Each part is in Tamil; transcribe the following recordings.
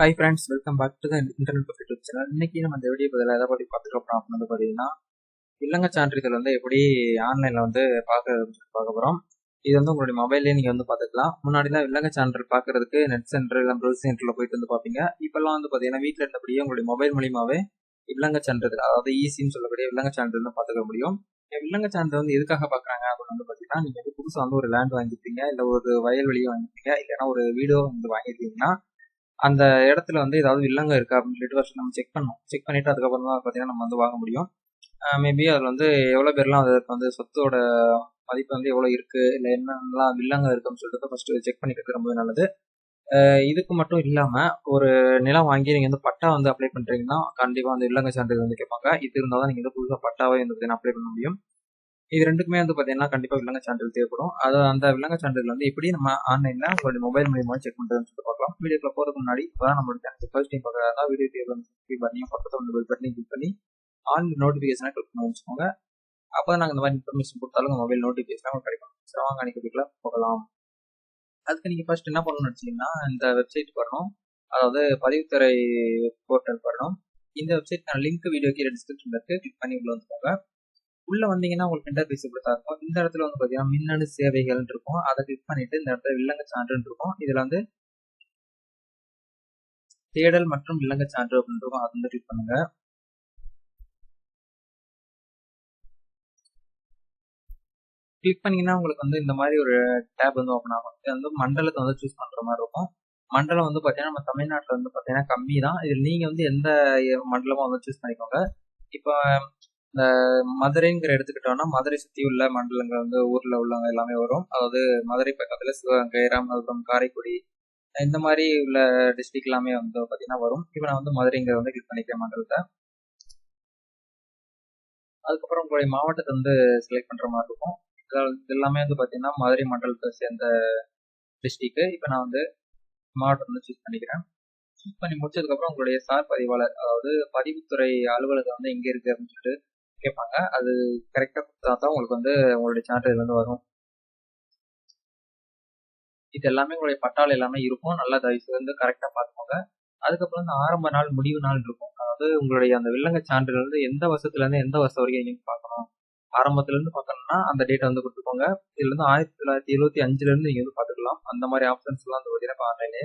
Hi friends welcome back to the internet buffet YouTube channel இன்னைக்கு நம்ம இந்த வீடியோ பதில் எதை பற்றி பார்த்துக்கலாம் அப்படின்னு வந்து பார்த்தீங்கன்னா இல்லங்க சான்றிதழ் வந்து எப்படி ஆன்லைனில் வந்து பார்க்க பார்க்க போகிறோம் இது வந்து உங்களுடைய மொபைல்லேயே நீங்கள் வந்து பார்த்துக்கலாம். முன்னாடிலாம் இல்லங்க சான்றிதழ் பார்க்கறதுக்கு நெட் சென்டர் இல்லை ப்ரௌஸ் சென்டரில் போயிட்டு வந்து பார்ப்பீங்க. இப்போல்லாம் வந்து பார்த்தீங்கன்னா வீட்டில் இருந்தபடியே உங்களுடைய மொபைல் மூலியமாகவே இல்லங்க சான்றிதழ் அதாவது ஈஸின்னு சொல்லக்கூடிய இல்லங்க சான்றிதழ் வந்து பார்த்துக்க முடியும். இல்லங்க சான்றிதழ் வந்து எதுக்காக பார்க்குறாங்க அப்படின்னு வந்து பார்த்தீங்கன்னா நீங்கள் வந்து புதுசாக வந்து ஒரு லேண்ட் வாங்கியிருப்பீங்க இல்லை ஒரு வயல்வெளியை வாங்கியிருப்பீங்க இல்லைன்னா ஒரு வீடோ வந்து வாங்கியிருக்கீங்கன்னா அந்த இடத்துல வந்து ஏதாவது வில்லங்க இருக்கா அப்படின்னு சொல்லிட்டு நம்ம செக் பண்ணோம் செக் பண்ணிட்டு அதுக்கப்புறம் தான் பார்த்தீங்கன்னா நம்ம வந்து வாங்க முடியும். மேபி அதில் வந்து எவ்வளோ பேர்லாம் அதற்கு வந்து சொத்தோட மதிப்பு வந்து எவ்வளோ இருக்குது இல்லை என்னென்னலாம் வில்லங்க இருக்குன்னு சொல்லிட்டு ஃபஸ்ட்டு செக் பண்ணிக்கிறது ரொம்ப நல்லது. இதுக்கு மட்டும் இல்லாமல் ஒரு நிலம் வாங்கி நீங்கள் வந்து பட்டா வந்து அப்ளை பண்ணுறீங்கன்னா கண்டிப்பாக வந்து இல்லங்க சான்றிதழ் வந்து கேட்பாங்க. இது இருந்தால் தான் நீங்கள் வந்து புதுசாக பட்டாவே வந்து பார்த்தீங்கன்னா அப்ளை பண்ண முடியும். இது ரெண்டுக்குமே வந்து பார்த்தீங்கன்னா கண்டிப்பாக விலங்க சான்றிதழ் தேவைப்படும். அது அந்த விலங்க சான்றிதழ் வந்து எப்படி நம்ம ஆன்லைனில் உங்களுடைய மொபைல் மூலியமாக செக் பண்ணுறதுன்னு சொல்லிட்டு பார்க்கலாம். வீடியோக்குள்ள போகிறதுக்கு முன்னாடி இப்போதான் நம்மளோட சேனல் ஃபர்ஸ்ட் டைம் பார்க்குறதா வீடியோ டேபிள் சப்ஸ்கிரைப் பண்ணி பக்கத்தில் வந்து பெல் பட்டனை கிளிக் பண்ணி ஆன் நோட்டிஃபிகேஷனை கிளிக் பண்ணி வச்சுக்கோங்க. அப்போ தான் நாங்கள் இந்த மாதிரி இன்ஃபர்மேஷன் கொடுத்தாலும் மொபைல் நோட்டிஃபிகேஷன் உங்களுக்கு கிடைக்கும். சரி வாங்க அன்றைக்கி போகலாம். அதுக்கு நீங்கள் ஃபர்ஸ்ட் என்ன பண்ணணும்னு வச்சிங்கன்னா இந்த வெப்சைட் வரணும் அதாவது பதிவுத்துறை போர்ட்டல் வரணும் இந்த வெப்சைட்க்கான லிங்க் வீடியோ கீழே டிஸ்கிரிப்ஷனில் இருக்குது கிளிக் பண்ணி உள்ள வந்துக்கோங்க. உள்ள வந்தீங்கன்னா உங்களுக்கு இன்டர்ஃபேஸ் இப்படி தான் இருக்கும். இந்த இடத்துல வந்து பார்த்தீங்கன்னா மின்னணு சேவைகள் இருக்கும். அதை கிளிக் பண்ணிட்டு இந்த இடத்துல வில்லங்க சான்றுன்னு இருக்கும். இதுல வந்து தேடல் மற்றும் வில்லங்க சான்று அப்படின்னு இருக்கும். அதை வந்து கிளிக் பண்ணுங்க. கிளிக் பண்ணீங்கன்னா உங்களுக்கு வந்து இந்த மாதிரி ஒரு டேப் வந்து ஓப்பன் ஆகும். இது வந்து மண்டலத்தை வந்து சூஸ் பண்ற மாதிரி இருக்கும். மண்டலம் வந்து பார்த்தீங்கன்னா நம்ம தமிழ்நாட்டில் வந்து பார்த்தீங்கன்னா கம்மி தான் இதில் நீங்கள் வந்து எந்த மண்டலமும் வந்து சூஸ் பண்ணிக்கோங்க. இப்போ மதுரைங்கிற எடுத்துக்கிட்டோம்னா மதுரை சுற்றி உள்ள மண்டலங்கள் வந்து ஊரில் உள்ளவங்க எல்லாமே வரும். அதாவது மதுரை பக்கத்தில் சிவகங்கை ராமநாதபுரம் காரைக்குடி இந்த மாதிரி உள்ள டிஸ்ட்ரிக்ட் எல்லாமே வந்து பார்த்தீங்கன்னா வரும். இப்போ நான் வந்து மதுரைங்கிற வந்து கிளிக் பண்ணிக்கிறேன் மண்டலத்தை. அதுக்கப்புறம் உங்களுடைய மாவட்டத்தை வந்து செலக்ட் பண்ணுற மாதிரி இருக்கும். இது எல்லாமே வந்து பார்த்தீங்கன்னா மதுரை மண்டலத்தை சேர்ந்த டிஸ்ட்ரிக்ட் இப்போ நான் வந்து மாவட்டம் வந்து சூஸ் பண்ணிக்கிறேன். சூஸ் பண்ணி முடிச்சதுக்கப்புறம் உங்களுடைய சார் பதிவாளர் அதாவது பதிவுத்துறை அலுவலகம் வந்து எங்கே இருக்குது அப்படின்னு சொல்லிட்டு கேட்பாங்க. அது கரெக்டாக கொடுத்தா தான் உங்களுக்கு வந்து உங்களுடைய சான்றிதழ் வந்து வரும். இது எல்லாமே உங்களுடைய பட்டால் எல்லாமே இருக்கும். நல்லா தயவு வந்து கரெக்டாக பார்த்துக்கோங்க. அதுக்கப்புறம் வந்து ஆரம்ப நாள் முடிவு நாள் இருக்கும். அதாவது உங்களுடைய அந்த வில்லங்க சான்றிதழ் வந்து எந்த வருஷத்துலேருந்து எந்த வருஷம் வரைக்கும் நீங்கள் பார்க்கணும்? ஆரம்பத்துலேருந்து பார்க்கணும்னா அந்த டேட்டை வந்து கொடுத்துக்கோங்க. இதுலேருந்து ஆயிரத்தி தொள்ளாயிரத்தி எழுபத்தி அஞ்சுலேருந்து நீங்கள் வந்து பார்த்துக்கலாம். அந்த மாதிரி ஆப்ஷன்ஸ்லாம் வந்து பார்த்தீங்கன்னா ஆன்லைனே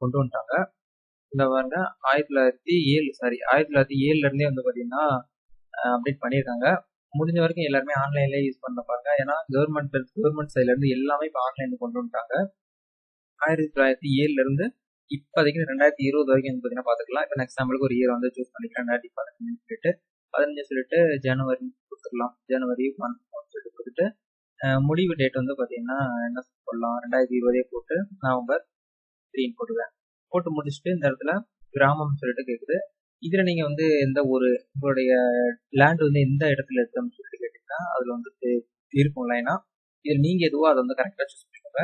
கொண்டு வந்துட்டாங்க. இந்த பாருங்க ஆயிரத்தி தொள்ளாயிரத்தி ஏழு சாரி ஆயிரத்தி தொள்ளாயிரத்தி ஏழுலேருந்தே வந்து பார்த்தீங்கன்னா அப்டேட் பண்ணியிருக்காங்க. முடிஞ்ச வரைக்கும் எல்லாருமே ஆன்லைன்லேயே யூஸ் பண்ண பாருங்க. ஏன்னா கவர்மெண்ட் கவர்மெண்ட் சைட்ல இருந்து எல்லாமே இப்போ ஆன்லைன் கொண்டு வந்துட்டாங்க. ஆயிரத்தி தொள்ளாயிரத்தி ஏழுல இருந்து இப்போதைக்கு ரெண்டாயிரத்தி இருபது வரைக்கும் பார்த்தீங்கன்னா பார்த்துக்கலாம் இப்போ எக்ஸாம்பிளுக்கு ஒரு இயர் வந்து சூஸ் பண்ணிக்கலாம். ரெண்டாயிரத்தி பதினஞ்சு சொல்லிட்டு. பதினஞ்சு சொல்லிட்டு ஜனவரி கொடுத்துடலாம். ஜனவரி ஒன் சொல்லிட்டு கொடுத்துட்டு முடிவு டேட் வந்து பார்த்தீங்கன்னா என்ன சொல்லலாம்? ரெண்டாயிரத்தி இருபதே போட்டு நவம்பர் த்ரீன்னு போட்டுவேன் போட்டு முடிச்சுட்டு இந்த இடத்துல கிராமம் சொல்லிட்டு கேட்குது இதுல நீங்க வந்து எந்த ஒரு உங்களுடைய லேண்ட் வந்து எந்த இடத்துல இருக்குன்னு சொல்லிட்டு கேட்டீங்கன்னா அதுல வந்துட்டு இருக்கும் லைனா இதுல நீங்க எதுவோ அதை வந்து கரெக்டா சூஸ் பண்ணிக்கோங்க.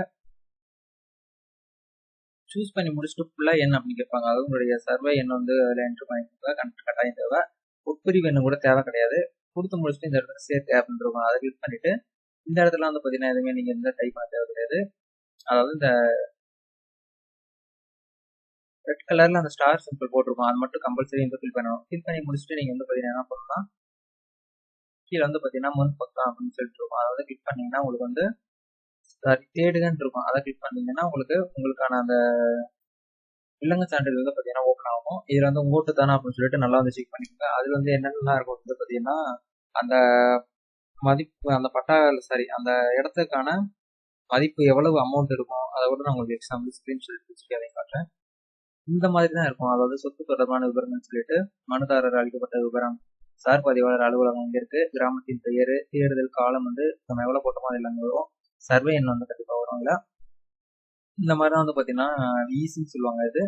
சூஸ் பண்ணி முடிச்சுட்டு ஃபுல்லா என்ன அப்படின்னு கேட்பாங்க. அதாவது உங்களுடைய சர்வே எண் வந்து அதில் என்ட்ரு பண்ணிக்கோங்க கட்டாயம் தேவை. உட்பிரிவு எண்ணு கூட தேவை கிடையாது. கொடுத்து முடிச்சுட்டு இந்த இடத்துல சேர்த்து அப்படின்னு இருக்கும் அதை கிளிக் பண்ணிட்டு இந்த இடத்துல வந்து பார்த்தீங்கன்னா எதுவுமே நீங்க எந்த டைப் பண்ண தேவை கிடையாது. அதாவது இந்த ரெட் கலர்ல அந்த ஸ்டார் சிம்பிள் போட்டிருக்கும். அது மட்டும் கம்பல்சரி வந்து ஃபில் பண்ணணும். ஃபில் பண்ணி முடிச்சுட்டு நீங்க வந்து பாத்தீங்கன்னா என்ன பண்ணலாம் கீழே வந்து பாத்தீங்கன்னா முன் பக்கம் அப்படின்னு சொல்லிட்டு இருக்கும். அதாவது கிளிக் பண்ணீங்கன்னா உங்களுக்கு வந்து சாரி தேடுகன்னு இருக்கும். அதை கிளிக் பண்ணீங்கன்னா உங்களுக்கு உங்களுக்கான அந்த வில்லங்க சான்றிதழ் வந்து பாத்தீங்கன்னா ஓப்பன் ஆகும். இதுல வந்து ஓட்டு தானே அப்படின்னு சொல்லிட்டு நல்லா வந்து செக் பண்ணிக்கோங்க. அது வந்து என்னென்னலாம் இருக்கும் வந்து பாத்தீங்கன்னா அந்த மதிப்பு அந்த பட்டா சாரி அந்த இடத்துக்கான மதிப்பு எவ்வளவு அமௌண்ட் இருக்கும் அதை விட நான் உங்களுக்கு எக்ஸாம்பிள் ஸ்கிரீன்ஷாட் வச்சுட்டு அதையும் காட்டுறேன் இந்த மாதிரி தான் இருக்கும். அதாவது சொத்து தொடர்பான விவரம்னு சொல்லிட்டு மனுதாரர் அளிக்கப்பட்ட விவரம் சார் பதிவாளர் அலுவலகம் இங்க இருக்கு கிராமத்தின் பெயர் தேடுதல் காலம் வந்து நம்ம எவ்வளவு போட்டோமோ அது எல்லாமே வரும் சர்வே எண் வந்து கண்டிப்பா வரும் இல்ல? இந்த மாதிரி தான் வந்து பாத்தீங்கன்னா ஈஸின்னு சொல்லுவாங்க இது.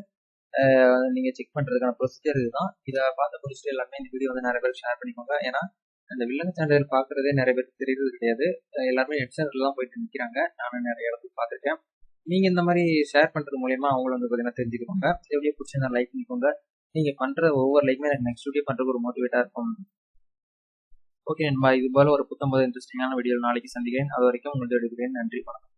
நீங்க செக் பண்றதுக்கான ப்ரொசீஜர் இதுதான். இதை பார்த்து முடிச்சுட்டு எல்லாமே இந்த வீடியோ வந்து நிறைய பேர் ஷேர் பண்ணிக்கோங்க. ஏன்னா இந்த வில்லங்க சான்றிதழ் பாக்குறதே நிறைய பேருக்கு தெரியறது கிடையாது. எல்லாருமே நெட் சென்டர்ல தான் போயிட்டு நிக்கிறாங்க. நானும் நிறைய இடத்துக்கு பார்த்துருக்கேன். நீங்க இந்த மாதிரி ஷேர் பண்றது மூலயமா அவங்களும் வந்து பார்த்தீங்கன்னா தெரிஞ்சுக்கோங்க எப்படியே பிடிச்சிருந்தா லைக் பண்ணிக்கோங்க. நீங்க பண்ற ஒவ்வொரு லைக்குமே எனக்கு நெக்ஸ்ட் வீடியோ பண்றதுக்கு ஒரு மோட்டிவேட்டா இருக்கும். ஓகே நண்பா இது போல ஒரு புத்தம்பது இன்ட்ரெஸ்டிங்கான வீடியோ நாளைக்கு சந்திக்கிறேன். அது வரைக்கும் உங்களுக்கு எடுக்கிறேன் நன்றி வணக்கம்.